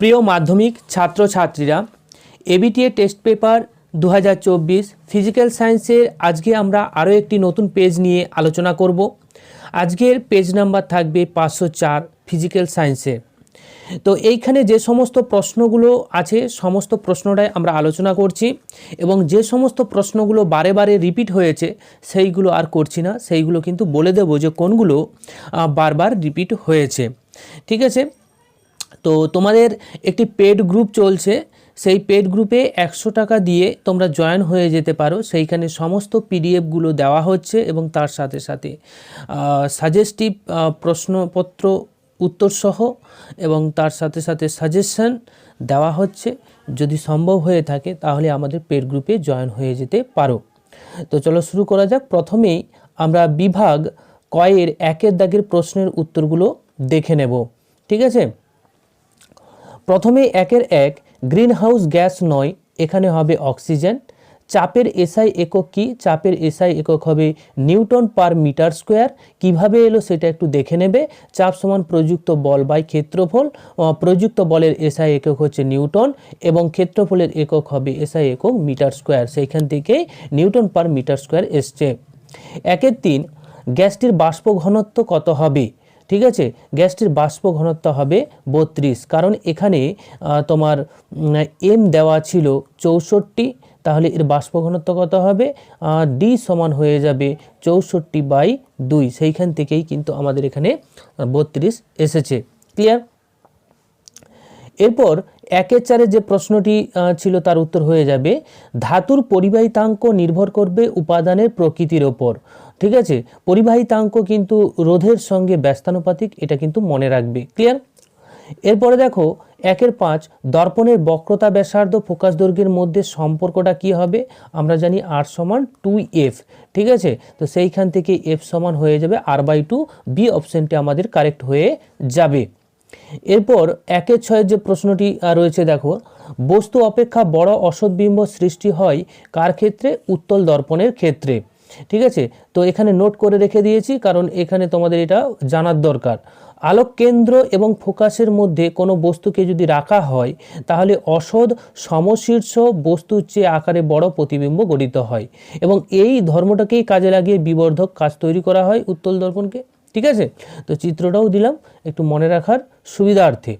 প্রিয় মাধ্যমিক ছাত্রছাত্রীরা এবিটিএ টেস্ট পেপার দু হাজার চব্বিশ ফিজিক্যাল সায়েন্সের আজকে আমরা আরও একটি নতুন পেজ নিয়ে আলোচনা করব। আজকের পেজ নাম্বার থাকবে পাঁচশো চার ফিজিক্যাল সায়েন্সের তো এইখানে যে সমস্ত প্রশ্নগুলো আছে, সমস্ত প্রশ্নটাই আমরা আলোচনা করছি এবং যে সমস্ত প্রশ্নগুলো বারে বারে রিপিট হয়েছে, সেইগুলো আর করছি না। সেইগুলো কিন্তু বলে দেবো যে কোনগুলো বারবার রিপিট হয়েছে। ঠিক আছে? তো তোমাদের একটি পেড গ্রুপ চলছে। সেই পেড গ্রুপে একশো টাকা দিয়ে তোমরা জয়েন হয়ে যেতে পারো। সেইখানে সমস্ত পিডিএফগুলো দেওয়া হচ্ছে এবং তার সাথে সাথে সাজেস্টিভ প্রশ্নপত্র উত্তরসহ এবং তার সাথে সাথে সাজেশন দেওয়া হচ্ছে। যদি সম্ভব হয়ে থাকে তাহলে আমাদের পেড গ্রুপে জয়েন হয়ে যেতে পারো। তো চলো শুরু করা যাক। প্রথমেই আমরা বিভাগ কয়ের একের দাগের প্রশ্নের উত্তরগুলো দেখে নেব। ঠিক আছে? প্রথমে একের এক গ্রিন হাউস গ্যাস নয়, এখানে হবে অক্সিজেন। চাপের এসআই একক কি? চাপের এসআই একক হবে নিউটন পার মিটার স্কোয়ার। কীভাবে এলো সেটা একটু দেখে নেবে। চাপ সমান প্রযুক্ত বল বাই ক্ষেত্রফল। প্রযুক্ত বলের এসআই একক হচ্ছে নিউটন এবং ক্ষেত্রফলের একক হবে এসআই একক মিটার স্কোয়ার। সেইখান থেকেই নিউটন পার মিটার স্কোয়ার এসছে। একের তিন, গ্যাসটির বাষ্প ঘনত্ব কত হবে? ঠিক আছে? গ্যাসটির বাষ্প ঘনত্ব হবে বত্রিশ। কারণ এখানে তোমার এম দেওয়া ছিল চৌষট্টি, তাহলে এর বাষ্প ঘনত্ব কত হবে? ডি সমান হয়ে যাবে চৌষট্টি বাই দুই। সেইখান থেকেই কিন্তু আমাদের এখানে বত্রিশ এসেছে। ক্লিয়ার? এরপর একের চারে যে প্রশ্নটি ছিল তার উত্তর হয়ে যাবে, ধাতুর পরিবাহিতাঙ্ক নির্ভর করবে উপাদানের প্রকৃতির ওপর। ঠিক আছে? পরিবাহিতাঙ্ক কিন্তু রোধের সঙ্গে ব্যস্তানুপাতিক, এটা কিন্তু মনে রাখবে। ক্লিয়ার এরপরে দেখো, একের পাঁচ, দর্পণের বক্রতা ব্যাসার্ধ ফোকাস দৈর্ঘ্যের মধ্যে সম্পর্কটা কি হবে? আমরা জানি আর সমান টু এফ ঠিক আছে? তো সেইখান থেকে এফ সমান হয়ে যাবে আর বাই টু বি অপশানটি আমাদের কারেক্ট হয়ে যাবে। এরপর একের ছয়ের যে প্রশ্নটি রয়েছে দেখো, বস্তু অপেক্ষা বড় অসৎবিম্ব সৃষ্টি হয় কার ক্ষেত্রে? উত্তল দর্পণের ক্ষেত্রে। ঠিক আছে? তো এখানে নোট করে রেখে দিয়েছি, কারণ এখানে তোমাদের এটা জানার দরকার। আলোক কেন্দ্র এবং ফোকাসের মধ্যে কোনো বস্তুকে যদি রাখা হয়, তাহলে অসৎ সমশীর্ষ বস্তুর চেয়ে আকারে বড় প্রতিবিম্ব গঠিত হয়। এবং এই ধর্মটাকেই কাজে লাগিয়ে বিবর্ধক কাজ তৈরি করা হয় উত্তল দর্পণকে। ঠিক আছে? তো চিত্রটাও দিলাম, একটু মনে রাখার সুবিধার্থে।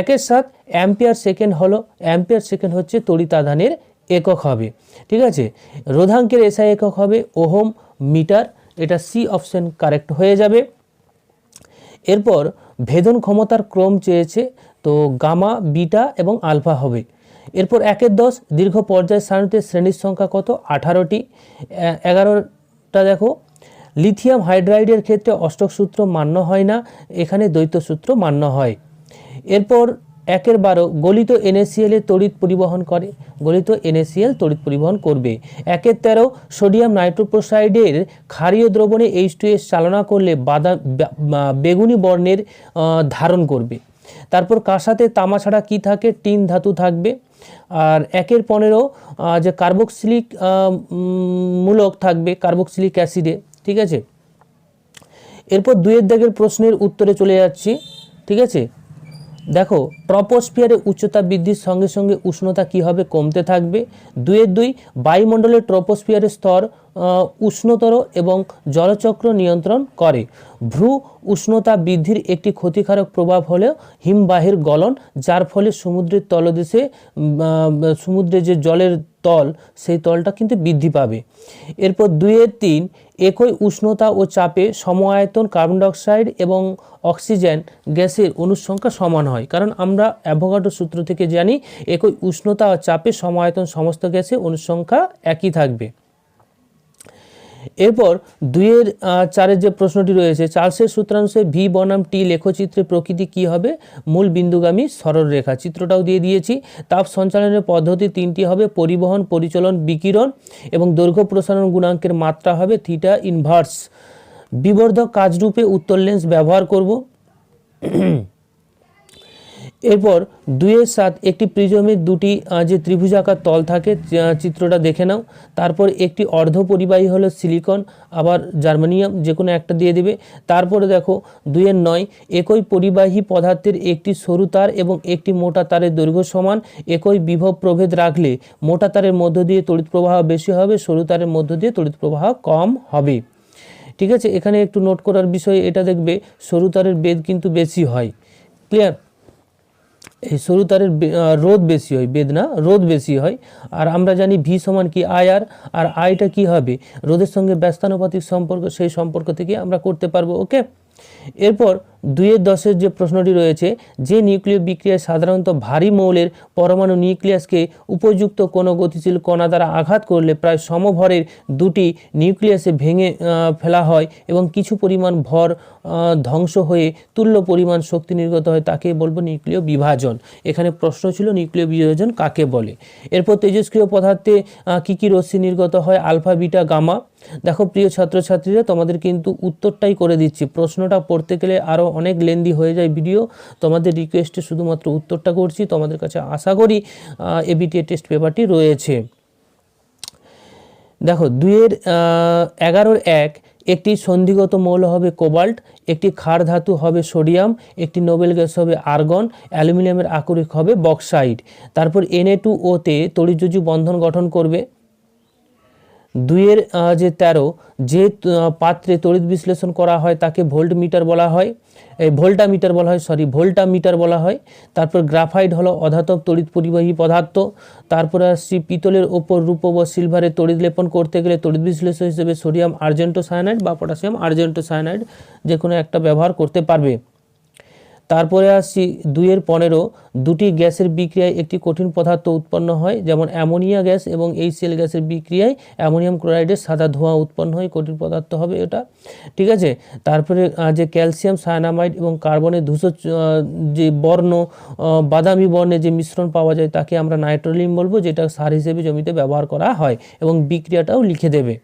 একের সাথ অ্যাম্পিয়ার সেকেন্ড হলো, অ্যাম্পিয়ার সেকেন্ড হচ্ছে তড়িতাধানের একক হবে। ঠিক আছে? রোধাঙ্কের এসআই একক হবে, ওহম, মিটার, এটা সি অপশন কারেক্ট হয়ে যাবে। এরপর ভেদন ক্ষমতার ক্রম চেয়েছে, তো গামা, বিটা এবং আলফা হবে। এরপর একের দশ, দীর্ঘ পর্যায় সারণীতে শ্রেণির সংখ্যা কত? আঠারোটি। এগারোটা দেখো। লিথিয়াম হাইড্রাইডের ক্ষেত্রে অষ্টক সূত্র মান্য হয় না, এখানে দ্বৈত সূত্র মান্য হয়। এরপর একের বারো, গলিত এনএসিএল তড়িৎ পরিবহন করে, গলিত এনএসিএল তড়িৎ পরিবহন করবে। একের তেরো, সোডিয়াম নাইট্রোপ্রোসাইডের ক্ষারীয় দ্রবণে এইচ টু এস চালনা করলে বাদা, বা- বা- বেগুনি বর্ণের ধারণ করবে। তারপর কাঁসাতে তামা ছাড়া কি থাকে? টিন ধাতু থাকবে। আর একের পনেরো যে কার্বক্সিলিক মূলক থাকবে, কার্বক্সিলিক অ্যাসিডে, ঠিক আছে? এরপর দুয়ের দাগের প্রশ্নের উত্তরে চলে যাচ্ছি, ঠিক আছে? দেখো ট্রপোস্ফিয়ারে উচ্চতা বৃদ্ধির সঙ্গে সঙ্গে উষ্ণতা কি হবে কমতে থাকবে? দুয়ের দুই, বায়ুমণ্ডলের ট্রপোস্ফিয়ারের স্তর উষ্ণতর এবং জলচক্র নিয়ন্ত্রণ করে। ভ্রু উষ্ণতা বৃদ্ধির একটি ক্ষতিকারক প্রভাব হলো হিমবাহের গলন, যার ফলে সমুদ্রের তলদেশে সমুদ্রে যে জলের তল, সেই তলটা কিন্তু বৃদ্ধি পাবে। এরপর দুইয়ের তিন, একই উষ্ণতা ও চাপে সমায়তন কার্বন ডাইঅক্সাইড এবং অক্সিজেন গ্যাসের অনুসংখ্যা সমান হয়। কারণ আমরা অ্যাভোগাড্রো সূত্র থেকে জানি, একই উষ্ণতা ও চাপে সমায়তন সমস্ত গ্যাসে অনুসংখ্যা একই থাকবে। এরপর দুইয়ের চারের যে প্রশ্নটি রয়েছে, চার্লসের সূত্রাংশে ভি বনাম টি লেখচিত্রে প্রকৃতি কি হবে? মূল বিন্দুগামী সরলরেখা চিত্রটাও দিয়ে দিয়েছি। তাপ সঞ্চালনের পদ্ধতি তিনটি হবে, পরিবহন, পরিচলন, বিকিরণ এবং দৈর্ঘ্য প্রসারণ গুণাঙ্কের মাত্রা হবে থিটা ইনভার্স। বিবর্ধক কাজরূপে উত্তর লেন্স ব্যবহার করব। এরপর দুইয়ের সাত একটি প্রিজমের দুটি যে ত্রিভুজাকার তল থাকে চিত্রটা দেখে নাও। তারপর একটি অর্ধ পরিবাহী হলো সিলিকন, আবার জার্মানিয়াম, যে কোনো একটা দিয়ে দেবে। তারপরে দেখো, দুইয়ের নয়, একই পরিবাহী পদার্থের একটি সরু তার এবং একটি মোটা তারের দৈর্ঘ্য সমান। একই বিভব প্রভেদ রাখলে মোটা তারের মধ্য দিয়ে তড়িৎ প্রবাহ বেশি হবে, সরু তারের মধ্য দিয়ে তড়িৎ প্রবাহ কম হবে। ঠিক আছে, এখানে একটু নোট করার বিষয়ে, এটা দেখবে সরু তারের বেদ কিন্তু বেশি হয়। ক্লিয়ার এই সরু তারের রোদ বেশি হয় বেদনা রোধ বেশি হয়। আর আমরা জানি ভি সমান কি আই আর আর আইটা কি হবে? রোদের সঙ্গে ব্যস্তানুপাতিক সম্পর্ক, সেই সম্পর্ক থেকে আমরা করতে পারব, ওকে? এরপর দুইয়ের দশের যে প্রশ্নটি রয়েছে, যে নিউক্লিয় বিক্রিয়ায় সাধারণত ভারী মৌলের পরমাণু নিউক্লিয়াসকে উপযুক্ত কোনো গতিশীল কণা দ্বারা আঘাত করলে প্রায় সমভরের দুটি নিউক্লিয়াসে ভেঙে ফেলা হয় এবং কিছু পরিমাণ ভর ধ্বংস হয়ে তুল্য পরিমাণ শক্তি নির্গত হয় তাকে বলব নিউক্লিয় বিভাজন। এখানে প্রশ্ন ছিল নিউক্লিয় বিভাজন কাকে বলে? এরপর তেজস্ক্রিয় পদার্থে কি কি রশ্মি নির্গত হয়? Alpha, beta, gamma. দেখো প্রিয় ছাত্রছাত্রীরা, তোমাদের কিন্তু উত্তরটাই করে দিচ্ছি। প্রশ্নটা পড়তে গেলে আরও অনেক লেন্দি হয়ে যায় ভিডিও তোমাদের রিকোয়েস্টে শুধুমাত্র উত্তরটা করছি। তোমাদের কাছে আশা করি এবিটিএ টেস্ট পেপারটি রয়েছে। দেখো, দুইয়ের এগারোর এক, একটি সন্ধিগত মৌল হবে কোবাল্ট, একটি ক্ষার ধাতু হবে সোডিয়াম, একটি নোবেল গ্যাস হবে আর্গন, অ্যালুমিনিয়ামের আকরিক হবে বক্সাইড তারপর এনএ টু ওতে তড়িৎযোজী বন্ধন গঠন করবে। দুইয়ের যে তেরো, যে পাত্রে তড়িৎ বিশ্লেষণ করা হয় তাকে ভোল্ট মিটার বলা হয়। এই ভোল্টা মিটার বলা হয় সরি ভোল্টা মিটার বলা হয়। তারপর গ্রাফাইট হলো অধাতব তড়িৎ পরিবাহী পদার্থ। তারপর আসছি পিতলের ওপর রূপব ও সিলভারে তড়িৎ লেপন করতে গেলে তড়িৎ বিশ্লেষণ হিসেবে সোডিয়াম আর্জেন্টো সায়ানাইড বা পটাশিয়াম আর্জেন্টো সায়ানাইড যে কোনো একটা ব্যবহার করতে পারবে। তারপরে আসছি দুইয়ের পনেরো, দুটি গ্যাসের বিক্রিয়ায় একটি কঠিন পদার্থ উৎপন্ন হয়, যেমন অ্যামোনিয়া গ্যাস এবং এই সেল গ্যাসের বিক্রিয়ায় অ্যামোনিয়াম ক্লোরাইডের সাদা ধোঁয়া উৎপন্ন হয়, কঠিন পদার্থ হবে এটা। ঠিক আছে? তারপরে যে ক্যালসিয়াম, সায়ানামাইড এবং কার্বনের ধূসর যে বর্ণ বাদামি বর্ণের যে মিশ্রণ পাওয়া যায় তাকে আমরা নাইট্রোলিন বলব, যেটা সার হিসেবে জমিতে ব্যবহার করা হয় এবং বিক্রিয়াটাও লিখে দেবে।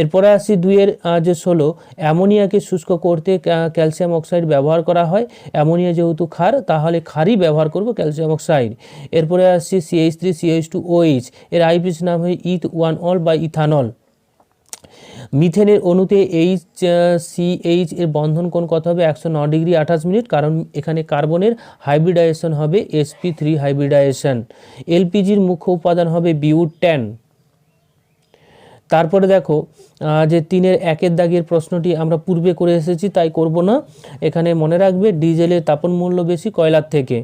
এরপরে আসছি দুইয়ের যে ষোলো, অ্যামোনিয়াকে শুষ্ক করতে ক্যালসিয়াম অক্সাইড ব্যবহার করা হয়। অ্যামোনিয়া যেহেতু ক্ষার, তাহলে ক্ষারই ব্যবহার করব ক্যালসিয়াম অক্সাইড। এরপরে আসছি CH three CH two OH এর আইপিস নাম হয় ইথ ওয়ান অল বা ইথানল। মিথেনের অণুতে এইচ সিএইচ এর বন্ধন কোণ কত হবে? একশো ন ডিগ্রি আঠাশ মিনিট, কারণ এখানে কার্বনের হাইব্রিডাইজেশন হবে এসপি থ্রি হাইব্রিডাইজেশন এলপিজির মুখ্য উপাদান হবে বিউট টেন। তারপরে দেখো যে তিনের একের দাগের প্রশ্নটি আমরা পূর্বে করে এসেছি, তাই করব না। এখানে মনে রাখবে, ডিজেলের তাপন মূল্য বেশি কয়লার থেকে।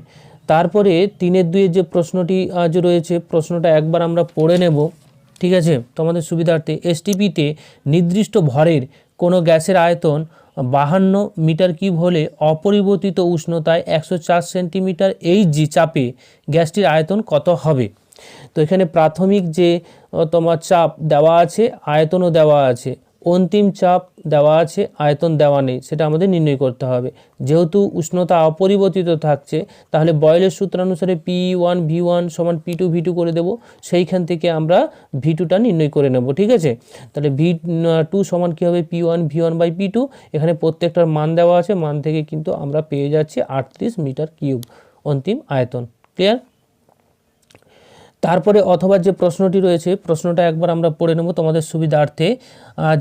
তারপরে তিনের দুইয়ের যে প্রশ্নটি যে রয়েছে, প্রশ্নটা একবার আমরা পড়ে নেব। ঠিক আছে? তোমাদের সুবিধার্থে এসটিপিতে নির্দিষ্ট ভরের কোনো গ্যাসের আয়তন বাহান্ন মিটার কিউব হলে অপরিবর্তিত উষ্ণতায় একশো চার সেন্টিমিটার এইচজি চাপে গ্যাসটির আয়তন কত হবে? তো এখানে প্রাথমিক যে তোমার চাপ দেওয়া আছে, আয়তনও দেওয়া আছে, অন্তিম চাপ দেওয়া আছে, আয়তন দেওয়া নেই, সেটা আমাদের নির্ণয় করতে হবে। যেহেতু উষ্ণতা অপরিবর্তিত থাকছে, তাহলে বয়েলের সূত্রানুসারে পি ওয়ান ভি ওয়ান সমান পি টু ভি টু করে দেবো, সেইখান থেকে আমরা ভি টুটা নির্ণয় করে নেব, ঠিক আছে? তাহলে ভি টু সমান কী হবে? P one V one by P two এখানে প্রত্যেকটার মান দেওয়া আছে, মান থেকে কিন্তু আমরা পেয়ে যাচ্ছি আটত্রিশ মিটার কিউব, অন্তিম আয়তন ক্লিয়ার তারপরে অথবা যে প্রশ্নটি রয়েছে, প্রশ্নটা একবার আমরা পড়ে নেব তোমাদের সুবিধার্থে।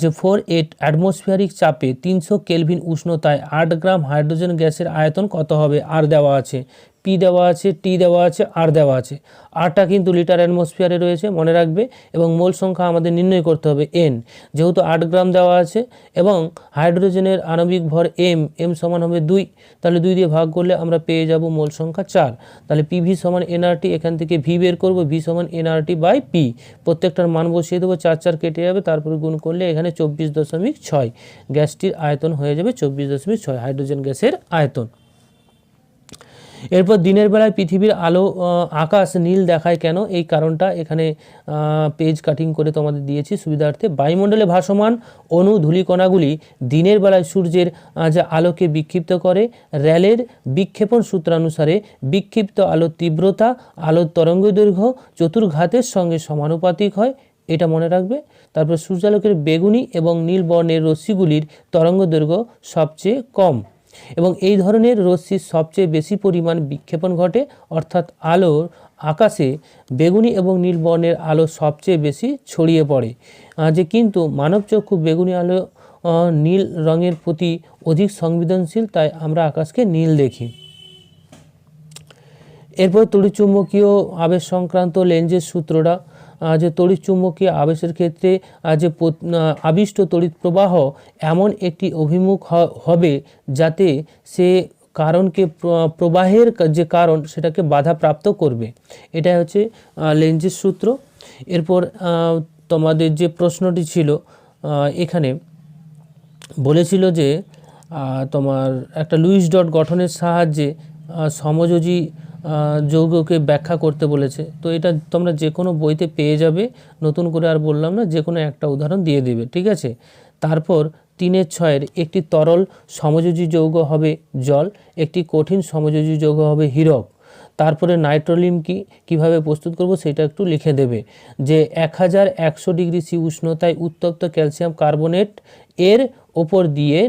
যে ফোর এট অ্যাটমসফিয়ারিক চাপে তিনশো কেলভিন উষ্ণতায় আট গ্রাম হাইড্রোজেন গ্যাসের আয়তন কত হবে? আর দেওয়া আছে। পি দেওয়া আছে টি দেওয়া আছে আর দেওয়া আছে। আরটা কিন্তু লিটার অ্যাটমসফিয়ারে রয়েছে, মনে রাখবে, এবং মোল সংখ্যা আমাদের নির্ণয় করতে হবে এন যেহেতু আট গ্রাম দেওয়া আছে, এবং হাইড্রোজেনের আণবিক ভর এম এম সমান হবে দুই, তাহলে দুই দিয়ে ভাগ করলে আমরা পেয়ে যাব মোল সংখ্যা চার। তাহলে পিভি সমান এনআরটি এখান থেকে ভি বের করব ভি সমান এনআরটি বাই পি প্রত্যেকটার মান বসিয়ে দেবো, চার চার কেটে যাবে, তারপরে গুণ করলে এখানে চব্বিশ দশমিক ছয়। গ্যাসটির আয়তন হয়ে যাবে চব্বিশ দশমিক ছয় হাইড্রোজেন গ্যাসের আয়তন। এরপর দিনের বেলায় পৃথিবীর আলো আকাশ নীল দেখায় কেন? এই কারণটা এখানে পেজ কাটিং করে তোমাদের দিয়েছি সুবিধার্থে। বায়ুমণ্ডলে ভাসমান অণু ধূলিকণাগুলি দিনের বেলায় সূর্যের যে আলোকে বিক্ষিপ্ত করে, র্যালের বিক্ষেপণ সূত্রানুসারে বিক্ষিপ্ত আলোর তীব্রতা, আলোর তরঙ্গ দৈর্ঘ্য, চতুর্ঘাতের সঙ্গে সমানুপাতিক হয়, এটা মনে রাখবে। তারপর সূর্যালোকের বেগুনি এবং নীল বর্ণের রশ্মিগুলির তরঙ্গ দৈর্ঘ্য সবচেয়ে কম। এবং এই ধরনের রশ্মির সবচেয়ে বেশি পরিমাণ বিক্ষেপণ ঘটে, অর্থাৎ আলোর আকাশে বেগুনি এবং নীল বর্ণের আলো সবচেয়ে বেশি ছড়িয়ে পড়ে। যে কিন্তু মানবচক্ষু বেগুনি আলো নীল রঙের প্রতি অধিক সংবেদনশীল, তাই আমরা আকাশকে নীল দেখি। এরপর তড়িৎচুম্বকীয় আবেশ সংক্রান্ত লেন্সের সূত্রটা যে তড়িৎচুম্বকীয় আবেশের ক্ষেত্রে যে আবিষ্ট তড়িৎ প্রবাহ, এমন একটি অভিমুখ হবে যাতে সে কারণকে প্রবাহের যে কারণ, সেটাকে বাধাপ্রাপ্ত করবে। এটাই হচ্ছে লেন্সের সূত্র। এরপর তোমাদের যে প্রশ্নটি ছিল এখানে বলেছিল যে তোমার একটা লুইস ডট গঠনের সাহায্যে সমযোজী যৌগকে ব্যাখ্যা করতে বলেছে। তো এটা তোমরা যে কোনো বইতে পেয়ে যাবে। নতুন করে আর বললাম না যে কোনো একটা উদাহরণ দিয়ে দেবে, ঠিক আছে? তারপর তিনের ছয়ের একটি তরল সমযোজী যৌগ হবে জল, একটি কঠিন সমযোজী যৌগ হবে হীরক। তারপরে নাইট্রোলিম কি, কীভাবে প্রস্তুত করব সেটা একটু লিখে দেবে। যে এক হাজার একশো ডিগ্রি সি উষ্ণতায় উত্তপ্ত ক্যালসিয়াম কার্বনেট এর ওপর দিয়ে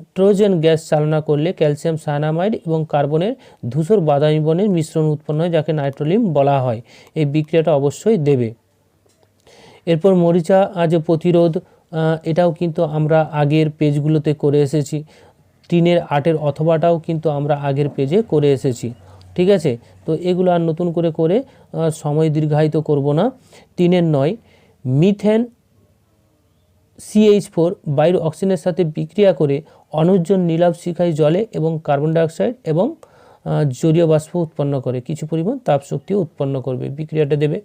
নাইট্রোজেন গ্যাস চালনা করলে ক্যালসিয়াম সায়ানামাইড এবং কার্বনের ধূসর বাদামি বর্ণের মিশ্রণ উৎপন্ন হয়, যাকে নাইট্রোলিম বলা হয়। এই বিক্রিয়াটা অবশ্যই দেবে। এরপর মরিচা যে প্রতিরোধ এটাও কিন্তু আমরা আগের পেজগুলোতে করে এসেছি। টিনের আটের অথবাটাও কিন্তু আমরা আগের পেজে করে এসেছি। ঠিক আছে? তো এগুলো আর নতুন করে করে সময় দীর্ঘায়িত করব না। তিনের নয়, মিথেন সিএইচ ফোর, বায়ুর অক্সিজেনের সাথে বিক্রিয়া করে অনুজ্জ্বল নীলাভ শিখায় জলে এবং কার্বন ডাইঅক্সাইড এবং জলীয় বাষ্প উৎপন্ন করে। কিছু পরিমাণ তাপশক্তিও উৎপন্ন করবে, বিক্রিয়াটা দেবে।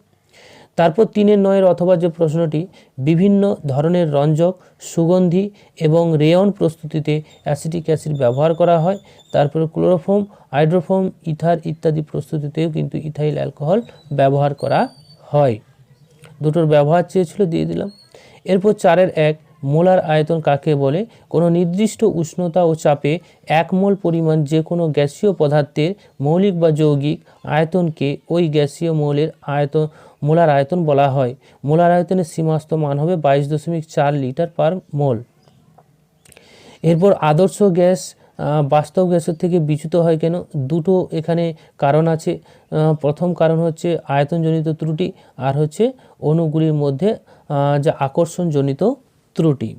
তারপর তিনের নয়ের অথবা যে প্রশ্নটি, বিভিন্ন ধরনের রঞ্জক, সুগন্ধি এবং রেয়ন প্রস্তুতিতে অ্যাসিটিক অ্যাসিড ব্যবহার করা হয়। তারপরে ক্লোরোফোম, হাইড্রোফোম, ইথার ইত্যাদি প্রস্তুতিতেও কিন্তু ইথাইল অ্যালকোহল ব্যবহার করা হয়। দুটোর ব্যবহার চেয়েছিল, দিয়ে দিলাম। এরপর চারের এক মোলার আয়তন কাকে বলে? কোনো নির্দিষ্ট উষ্ণতা ও চাপে এক মোল পরিমাণ যে কোনো গ্যাসীয় পদার্থের মৌলিক বা যৌগিক আয়তনকে ওই গ্যাসীয় মৌলের আয়তন, মোলার আয়তন বলা হয়। মোলার আয়তনের সীমাস্ত মান হবে বাইশ দশমিক চার লিটার পার মোল। এরপর আদর্শ গ্যাস বাস্তব গ্যাসের থেকে বিচ্যুত হয় কেন? দুটো এখানে কারণ আছে। প্রথম কারণ হচ্ছে আয়তনজনিত ত্রুটি আর হচ্ছে অণুগুলির মধ্যে যে আকর্ষণজনিত ত্রুটি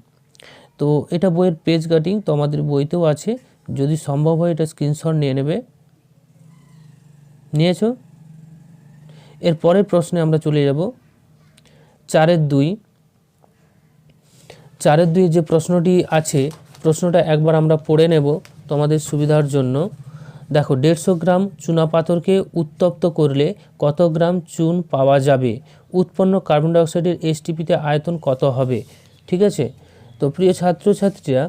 তো এটা বইয়ের পেজ কাটিং তো আমাদের বইতেও আছে। যদি সম্ভব হয় এটা স্ক্রিনশট নিয়ে নেবে। নিয়েছো? এর পরের প্রশ্নে আমরা চলে যাব। চারের দুই। চারের দুই যে প্রশ্নটি আছে, প্রশ্নটা একবার আমরা পড়ে নেব তোমাদের সুবিধার জন্য। দেখো, দেড়শো গ্রাম চুনা পাথরকে উত্তপ্ত করলে কত গ্রাম চুন পাওয়া যাবে? উৎপন্ন কার্বন ডাইঅক্সাইডের এসটিপিতে আয়তন কত হবে? ঠিক আছে? তো প্রিয় ছাত্রছাত্রীরা,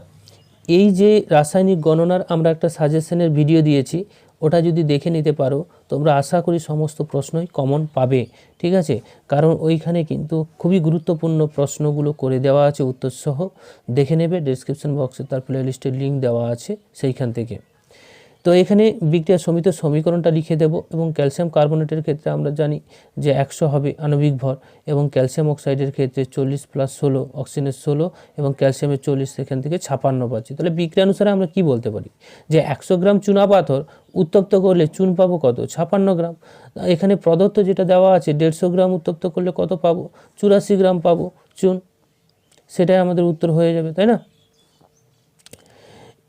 এই যে রাসায়নিক গণনার আমরা একটা সাজেশনের ভিডিও দিয়েছি, ওটা যদি দেখে নিতে পারো, তোমরা আশা করি সমস্ত প্রশ্নই কমন পাবে, ঠিক আছে? কারণ ওইখানে কিন্তু খুবই গুরুত্বপূর্ণ প্রশ্নগুলো করে দেওয়া আছে উত্তরসহ, দেখে নেবে ডেসক্রিপশন বক্সে তার প্লে লিস্টের লিঙ্ক দেওয়া আছে সেইখান থেকে। তো এখানে বিক্রিয়া সমিত সমীকরণটা লিখে দেব এবং ক্যালসিয়াম কার্বনেটের ক্ষেত্রে আমরা জানি যে একশো হবে আণবিক ভর এবং ক্যালসিয়াম অক্সাইডের ক্ষেত্রে চল্লিশ প্লাস ষোলো অক্সিজেনের ষোলো এবং ক্যালসিয়ামের চল্লিশ সেখান থেকে ছাপান্ন পাচ্ছি। তাহলে বিক্রিয়া অনুসারে আমরা কি বলতে পারি? যে একশো গ্রাম চুনা পাথর উত্তপ্ত করলে চুন পাবো কত? ছাপান্ন গ্রাম। এখানে প্রদত্ত যেটা দেওয়া আছে, দেড়শো গ্রাম উত্তপ্ত করলে কত পাবো? চুরাশি গ্রাম পাবো চুন। সেটাই আমাদের উত্তর হয়ে যাবে, তাই না?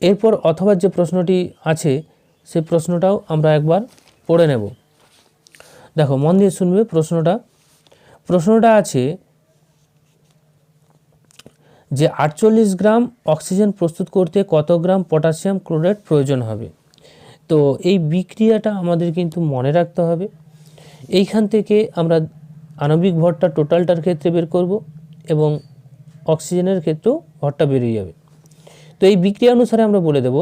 এরপর অথবা যে প্রশ্নটি আছে, সেই প্রশ্নটাও আমরা একবার পড়ে নেব। দেখো, মন দিয়ে শুনবে প্রশ্নটা। প্রশ্নটা আছে যে আটচল্লিশ গ্রাম অক্সিজেন প্রস্তুত করতে কত গ্রাম পটাশিয়াম ক্লোরাইড প্রয়োজন হবে? তো এই বিক্রিয়াটা আমাদের কিন্তু মনে রাখতে হবে। এইখান থেকে আমরা আণবিক ভরটা টোটালটার ক্ষেত্রে বের করব এবং অক্সিজেনের ক্ষেত্রেও ভরটা বেরিয়ে যাবে। তো এই বিক্রিয়া অনুসারে আমরা বলে দেব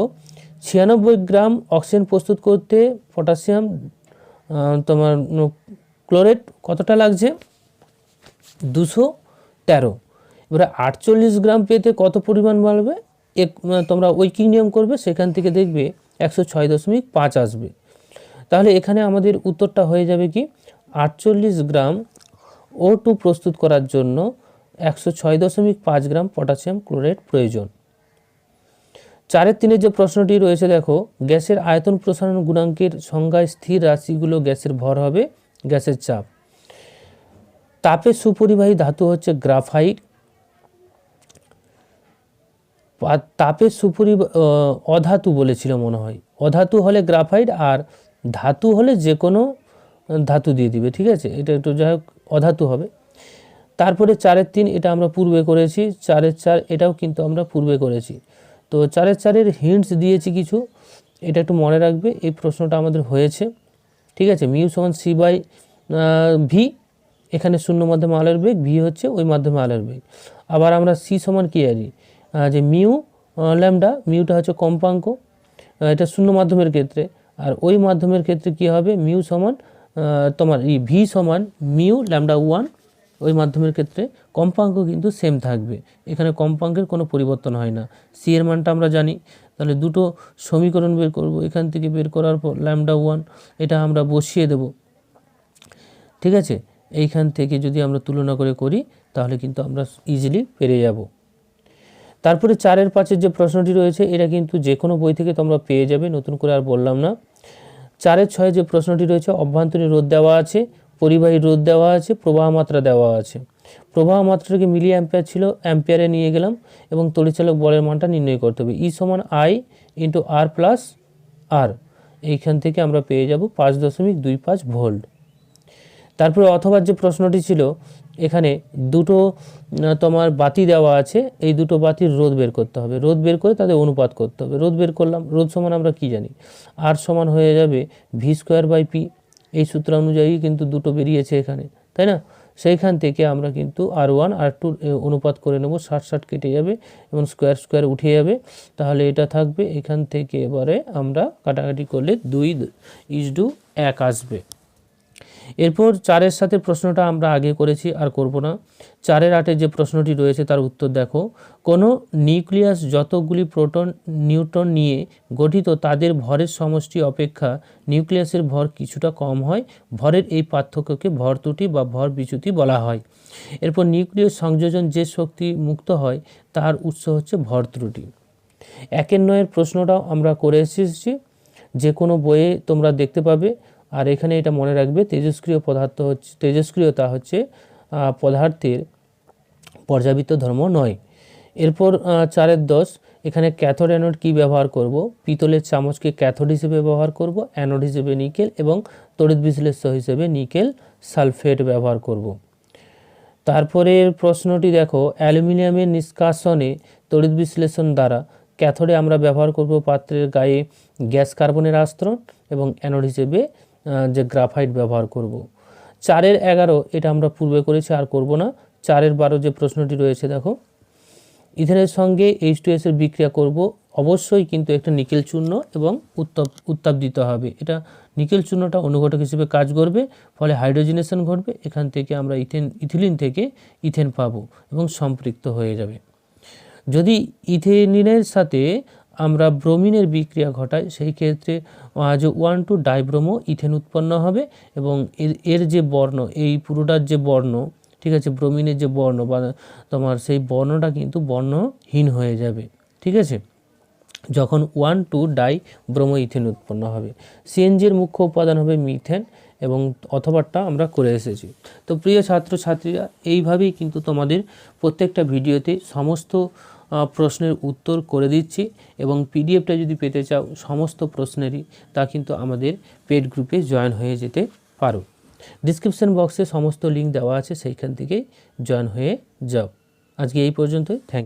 ছিয়ানব্বই গ্রাম অক্সিজেন প্রস্তুত করতে পটাশিয়াম তোমার ক্লোরেট কতটা লাগছে? দুশো তেরো। এবারে আটচল্লিশ গ্রাম পেতে কত পরিমাণ বাড়বে? এক আহ, তোমরা উইকিং নিয়ম করবে? সেখান থেকে দেখবে একশো ছয় দশমিক পাঁচ আসবে। তাহলে এখানে আমাদের উত্তরটা হয়ে যাবে কি? আটচল্লিশ গ্রাম ও টু প্রস্তুত করার জন্য একশো ছয় দশমিক পাঁচ গ্রাম পটাশিয়াম ক্লোরাইড প্রয়োজন। চারের তিনের যে প্রশ্নটি রয়েছে, দেখো, গ্যাসের আয়তন প্রসারণ গুণাঙ্কের সংজ্ঞায় স্থির রাশিগুলো গ্যাসের ভর হবে, গ্যাসের চাপ। তাপে সুপরিবাহী ধাতু হচ্ছে গ্রাফাইট। পা- তাপের সুপরি অধাতু বলেছিল মনে হয়। অধাতু হলে গ্রাফাইট আর ধাতু হলে যে কোনো ধাতু দিয়ে দিবে, ঠিক আছে? এটা একটু যাই হোক, অধাতু হবে। তারপরে চারের তিন, এটা আমরা পূর্বে করেছি। চারের চার, এটাও কিন্তু আমরা পূর্বে করেছি। তো চারের চারের হিন্টস দিয়েছি কিছু। এটা একটু মনে রাখবে এই প্রশ্নটা আমাদের হয়েছে। ঠিক আছে মিউ সমান সি বাই ভি এখানে শূন্য মাধ্যমে আলোর বেগ ভি হচ্ছে ওই মাধ্যমে আলোর বেগ। আবার আমরা সি সমান কি আহ, যে মিউ ল্যামডা মিউটা হচ্ছে কম্পাঙ্ক এটা শূন্য মাধ্যমের ক্ষেত্রে। আর ওই মাধ্যমের ক্ষেত্রে কি হবে? মিউ সমান তোমার ই ভি সমান মিউ ল্যামডা ওয়ান ওই মাধ্যমের ক্ষেত্রে কম্পাঙ্ক কিন্তু সেম থাকবে। এখানে কম্পাঙ্কের কোনো পরিবর্তন হয় না। সি এর মানটা আমরা জানি। তাহলে দুটো সমীকরণ বের করব। এখান থেকে বের করার পর ল্যামডা ওয়ান এটা আমরা বসিয়ে দেব। ঠিক আছে? এইখান থেকে যদি আমরা তুলনা করে করি, তাহলে কিন্তু আমরা ইজিলি পেরে যাব। তারপরে চারের পাঁচের যে প্রশ্নটি রয়েছে, এটা কিন্তু যে কোনো বই থেকে তোমরা পেয়ে যাবে। নতুন করে আর বললাম না। চারের ছয়ে যে প্রশ্নটি রয়েছে, অভ্যন্তরীণ রোধ দেওয়া আছে। পরিবাহী রোধ দেওয়া আছে, প্রবাহ মাত্রা দেওয়া আছে। প্রবাহ মাত্রাটাকে মিলি অ্যাম্পিয়ার ছিল অ্যাম্পিয়ারে নিয়ে গেলাম এবং তড়িচালক বলের মানটা নির্ণয় করতে হবে। ই সমান I into R plus r এইখান থেকে আমরা পেয়ে যাব পাঁচ দশমিক দুই পাঁচ ভোল্ট। তারপরে অথবা যে প্রশ্নটি ছিল, এখানে দুটো তোমার বাতি দেওয়া আছে, এই দুটো বাতির রোদ বের করতে হবে। রোধ বের করে তাদের অনুপাত করতে হবে। রোধ বের করলাম রোদ সমান আমরা কি জানি? আর সমান হয়ে যাবে ভি স্কোয়ার বাই পি এই সূত্র অনুযায়ী কিন্তু দুটো বেরিয়েছে এখানে, তাই না? সেইখান থেকে আমরা কিন্তু আর ওয়ান, আর টু অনুপাত করে নেব, ষাট ষাট কেটে যাবে এবং স্কোয়ার স্কোয়ার উঠে যাবে। তাহলে এটা থাকবে, এখান থেকে এবারে আমরা কাটাকাটি করলে দুই ইজ ডু এক আসবে। এরপর চারের সাথে প্রশ্নটা আমরা আগে করেছি, আর করব না। চারের আটে যে প্রশ্নটি রয়েছে তার উত্তর দেখো। কোনো নিউক্লিয়াস যতগুলি প্রোটন, নিউট্রন নিয়ে গঠিত তাদের ভরের সমষ্টি অপেক্ষা নিউক্লিয়াসের ভর কিছুটা কম হয়। ভরের এই পার্থক্যকে ভর ত্রুটি বা ভর বিচ্যুতি বলা হয়। এরপর নিউক্লিয়াস সংযোজন যে শক্তি মুক্ত হয়, তার উৎস হচ্ছে ভর ত্রুটি। একের নয়ের প্রশ্নটাও আমরা করে এসেছি। যে কোনো বইয়ে তোমরা দেখতে পাবে। আর এখানে এটা মনে রাখবে, তেজস্ক্রিয় পদার্থ হচ্ছে, তেজস্ক্রিয়তা হচ্ছে পদার্থের পর্যাবৃত্ত ধর্ম নয়। এরপর চারের দশ, এখানে ক্যাথোড অ্যানোড কী ব্যবহার করব? পিতলের চামচকে ক্যাথোড হিসেবে ব্যবহার করব, অ্যানোড হিসেবে নিকেল এবং তড়িৎ বিশ্লেষ্য হিসেবে নিকেল সালফেট ব্যবহার করব। তারপরের প্রশ্নটি দেখো, অ্যালুমিনিয়ামের নিষ্কাশনে তড়িৎ বিশ্লেষণ দ্বারা ক্যাথোডে আমরা ব্যবহার করব পাত্রের গায়ে গ্যাস কার্বনের আস্তরণ এবং অ্যানোড হিসেবে যে গ্রাফাইট ব্যবহার করব। চারের এগারো, এটা আমরা পূর্বে করেছি, আর করব না। চারের বারো যে প্রশ্নটি রয়েছে, দেখো। ইথেনের সঙ্গে এইচ টু এসের বিক্রিয়া করব। অবশ্যই কিন্তু একটা নিকেল চূর্ণ এবং উত্তাপ উত্তাপ দিতে হবে। এটা নিকেল চূর্ণটা অনুঘটক হিসেবে কাজ করবে, ফলে হাইড্রোজেনেশন ঘটবে। এখান থেকে আমরা ইথেন, ইথিলিন থেকে ইথেন পাবো এবং সম্পৃক্ত হয়ে যাবে। যদি ইথেনিনের সাথে আমরা ব্রোমিনের বিক্রিয়া ঘটাই, সেই ক্ষেত্রে যে ওয়ান টু ডাইব্রোমো ইথেন উৎপন্ন হবে এবং এর এর যে বর্ণ, এই পুরোটার যে বর্ণ, ঠিক আছে, ব্রোমিনের যে বর্ণ বা তোমার সেই বর্ণটা কিন্তু বর্ণহীন হয়ে যাবে, ঠিক আছে? যখন one two dibromoethane উৎপন্ন হবে। সিএনজির মুখ্য উপাদান হবে মিথেন এবং অথবাটা আমরা করে এসেছি। তো প্রিয় ছাত্রছাত্রীরা, এইভাবেই কিন্তু তোমাদের প্রত্যেকটা ভিডিওতে সমস্ত প্রশ্নের উত্তর করে দিচ্ছি এবং পিডিএফটা যদি পেতে চাও সমস্ত প্রশ্নেরই, তা কিন্তু আমাদের পেড গ্রুপে জয়েন হয়ে যেতে পারো। ডিসক্রিপশান বক্সে সমস্ত লিঙ্ক দেওয়া আছে, সেইখান থেকেই জয়েন হয়ে যাও। আজকে এই পর্যন্তই, থ্যাংক